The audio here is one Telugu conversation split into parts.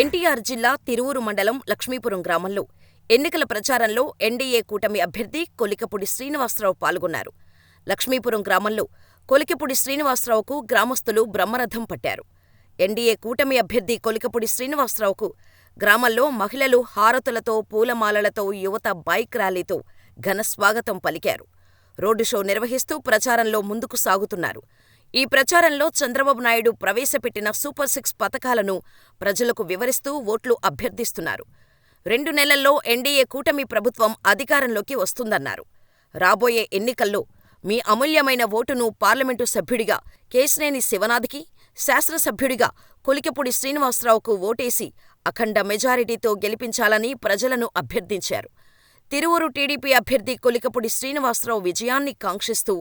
ఎన్టీఆర్ జిల్లా తిరువూరు మండలం లక్ష్మీపురం గ్రామంలో ఎన్నికల ప్రచారంలో ఎన్డీఏ కూటమి అభ్యర్థి కొలికపూడి శ్రీనివాసరావు పాల్గొన్నారు. లక్ష్మీపురం గ్రామంలో కొలికపూడి శ్రీనివాసరావుకు గ్రామస్తులు బ్రహ్మరథం పట్టారు. ఎన్డీఏ కూటమి అభ్యర్థి కొలికపూడి శ్రీనివాసరావుకు గ్రామంలో మహిళలు హారతులతో, పూలమాలలతో, యువత బైక్ ర్యాలీతో ఘన స్వాగతం పలికారు. రోడ్డు షో నిర్వహిస్తూ ప్రచారంలో ముందుకు సాగుతున్నారు. ఈ ప్రచారంలో చంద్రబాబు నాయుడు ప్రవేశపెట్టిన సూపర్ సిక్స్ పథకాలను ప్రజలకు వివరిస్తూ ఓట్లు అభ్యర్థిస్తున్నారు. రెండు నెలల్లో ఎన్డీఏ కూటమి ప్రభుత్వం అధికారంలోకి వస్తుందన్నారు. రాబోయే ఎన్నికల్లో మీ అమూల్యమైన ఓటును పార్లమెంటు సభ్యుడిగా కేశినేని శివనాథ్కి, శాసనసభ్యుడిగా కొలికపూడి శ్రీనివాసరావుకు ఓటేసి అఖండ మెజారిటీతో గెలిపించాలని ప్రజలను అభ్యర్థించారు. తిరువూరు టీడీపీ అభ్యర్థి కొలికపూడి శ్రీనివాసరావు విజయాన్ని కాంక్షిస్తూ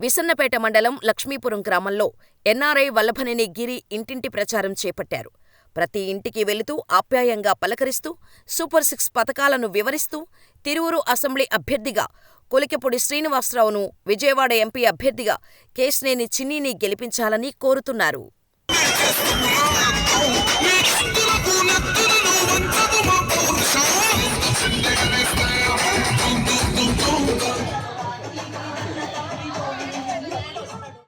విసన్నపేట మండలం లక్ష్మీపురం గ్రామంలో ఎన్ఆర్ఐ వల్లభనేని గిరి ఇంటింటి ప్రచారం చేపట్టారు. ప్రతి ఇంటికి వెళుతూ ఆప్యాయంగా పలకరిస్తూ, సూపర్ సిక్స్ పథకాలను వివరిస్తూ తిరువూరు అసెంబ్లీ అభ్యర్థిగా కొలికెపూడి శ్రీనివాసరావును, విజయవాడ ఎంపీ అభ్యర్థిగా కేశినేని చిన్నీని గెలిపించాలని కోరుతున్నారు.